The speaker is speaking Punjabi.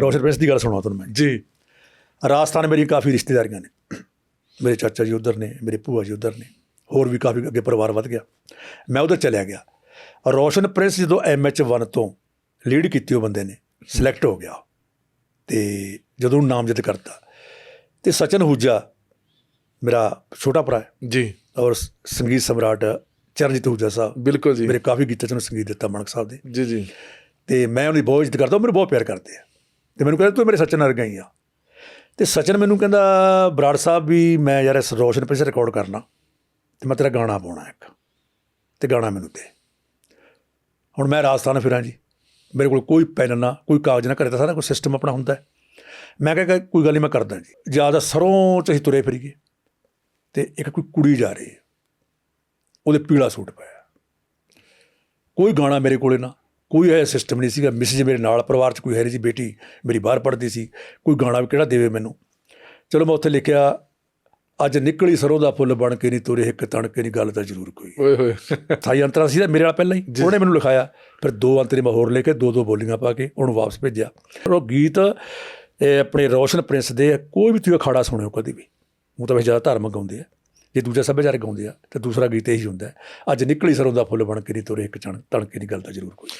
ਰੋਸ਼ਨ ਪ੍ਰਿੰਸ ਦੀ ਗੱਲ ਸੁਣਾਉ ਤੁਹਾਨੂੰ ਮੈਂ। ਜੀ। ਰਾਜਸਥਾਨ ਮੇਰੀ ਕਾਫੀ ਰਿਸ਼ਤੇਦਾਰੀਆਂ ਨੇ। ਮੇਰੇ ਚਾਚਾ ਜੀ ਉਧਰ ਨੇ ਮੇਰੇ ਭੂਆ ਜੀ ਉਧਰ ਨੇ। ਹੋਰ ਵੀ ਕਾਫੀ ਅੱਗੇ ਪਰਿਵਾਰ ਵੱਧ ਗਿਆ। ਮੈਂ ਉਧਰ ਚਲਿਆ ਗਿਆ। ਰੋਸ਼ਨ ਪ੍ਰਿੰਸ ਜਦੋਂ ਐਮਐਚ 1 ਤੋਂ ਲੀਡ ਕੀਤੀ ਉਹ ਬੰਦੇ ਨੇ ਸਿਲੈਕਟ ਹੋ ਗਿਆ। ਤੇ ਜਦੋਂ ਉਹਨੂੰ ਨਾਮਜ਼ਦ ਕਰਤਾ ਤੇ ਸਚਨ ਹੂਜਾ ਮੇਰਾ ਛੋਟਾ ਭਰਾ ਹੈ। ਜੀ। ਔਰ ਸੰਗੀਤ ਸਮਰਾਟ ਚਰਨਜੀਤ ਹੂਜਾ ਸਾਹਿਬ। ਬਿਲਕੁਲ ਜੀ। ਮੇਰੇ ਕਾਫੀ ਗੀਤਾਂ 'ਚ ਉਹਨੂੰ ਸੰਗੀਤ ਦਿੱਤਾ ਮਾਨਕ ਸਾਹਿਬ ਦੇ। ਜੀ ਜੀ। ਤੇ ਮੈਂ ਉਹਦੀ ਬਹੁਤ ਇੱਜ਼ਤ ਕਰਦਾ ਉਹ ਮੈਨੂੰ ਬਹੁਤ ਪਿਆਰ ਕਰਦੇ ਆ। ਤੇ ਮੈਨੂੰ ਕਹਿੰਦਾ, ਤੂੰ ਮੇਰੇ ਸਚਨ ਵਰਗਾ ਹੀ ਆ। ਤੇ ਸਚਨ ਮੈਨੂੰ ਕਹਿੰਦਾ, ਬਰਾੜ ਸਾਹਿਬ ਵੀ ਮੈਂ ਯਾਰ ਇਸ ਰੋਸ਼ਨ ਪਿੱਛੇ ਰਿਕਾਰਡ ਕਰਨਾ ਤੇ ਮੈਂ ਤੇਰਾ ਗਾਣਾ ਪਾਉਣਾ ਇੱਕ ਤੇ ਗਾਣਾ ਮੈਨੂੰ ਦੇ। ਹੁਣ ਮੈਂ ਰਾਜਸਥਾਨ ਫਿਰਾਂ ਜੀ। ਮੇਰੇ ਕੋਲ ਕੋਈ ਪੈਨ ਨਾ, ਕੋਈ ਕਾਗਜ਼ ਨਾ, ਘਰੇ ਤਾਂ ਸਾਰਾ ਕੁਝ ਸਿਸਟਮ ਆਪਣਾ ਹੁੰਦਾ ਮੈਂ ਕਿਹਾ ਕੋਈ ਗੱਲ ਨਹੀਂ ਮੈਂ ਕਰਦਾ ਜੀ। ਜ਼ਿਆਦਾ ਸਰੋਂ ਚ ਅਸੀਂ ਤੁਰੇ ਫਿਰੀਏ ਤੇ ਇੱਕ ਕੋਈ ਕੁੜੀ ਜਾ ਰਹੀ ਉਹਦੇ ਪੀਲਾ ਸੂਟ ਪਾਇਆ। ਕੋਈ ਗਾਣਾ ਮੇਰੇ ਕੋਲੇ ਨਾ ਕੋਈ ਇਹ ਸਿਸਟਮ ਨਹੀਂ ਸੀਗਾ। ਮਿਸਿਸ ਮੇਰੇ ਨਾਲ ਪਰਿਵਾਰ 'ਚ ਕੋਈ ਹੈ ਨਹੀਂ ਸੀ। ਬੇਟੀ ਮੇਰੀ ਬਾਹਰ ਪੜ੍ਹਦੀ ਸੀ। ਕੋਈ ਗਾਣਾ ਵੀ ਕਿਹੜਾ ਦੇਵੇ ਮੈਨੂੰ? ਚਲੋ ਮੈਂ ਉੱਥੇ ਲਿਖਿਆ ਅੱਜ ਨਿਕਲੀ ਸਰੋਂ ਦਾ ਫੁੱਲ ਬਣ ਕੇ ਨਹੀਂ ਤੁਰੇ ਇੱਕ ਤਣ ਕੇ ਨਹੀਂ ਗੱਲ ਤਾਂ ਜ਼ਰੂਰ ਕੋਈ। ਓਏ ਹੋਏ। ਥਾਈ ਅੰਤਰਾ ਸੀ ਮੇਰੇ ਨਾਲ ਪਹਿਲਾਂ ਹੀ। ਉਹਨੇ ਮੈਨੂੰ ਲਿਖਾਇਆ। ਫਿਰ ਦੋ ਅੰਤਰੇ ਮੈਂ ਹੋਰ ਲੈ ਕੇ ਦੋ ਦੋ ਬੋਲੀਆਂ ਪਾ ਕੇ ਉਹਨੂੰ ਵਾਪਸ ਭੇਜਿਆ। ਉਹ ਗੀਤ ਇਹ ਆਪਣੇ ਰੋਸ਼ਨ ਪ੍ਰਿੰਸ ਦੇ ਕੋਈ ਵੀ ਤੁਸੀਂ ਅਖਾੜਾ ਸੁਣਿਓ ਕਦੀ ਵੀ। ਉਹ ਤਾਂ ਵੈਸੇ ਜ਼ਿਆਦਾ ਧਾਰਮਿਕ ਗਾਉਂਦੇ ਆ। ਜੇ ਦੂਜਾ ਸੱਭਿਆਚਾਰਕ ਗਾਉਂਦੇ ਆ ਤੇ ਦੂਸਰਾ ਗੀਤ ਇਹੀ ਹੁੰਦਾ। ਅੱਜ ਨਿਕਲੀ ਸਰੋਂ ਦਾ ਫੁੱਲ ਬਣ ਕੇ ਨਹੀਂ ਤੁਰੇ ਇੱਕ ਚਣ ਤਣ ਕੇ ਨਹੀਂ ਗੱਲ ਤਾਂ ਜ਼ਰੂਰ ਕੋਈ।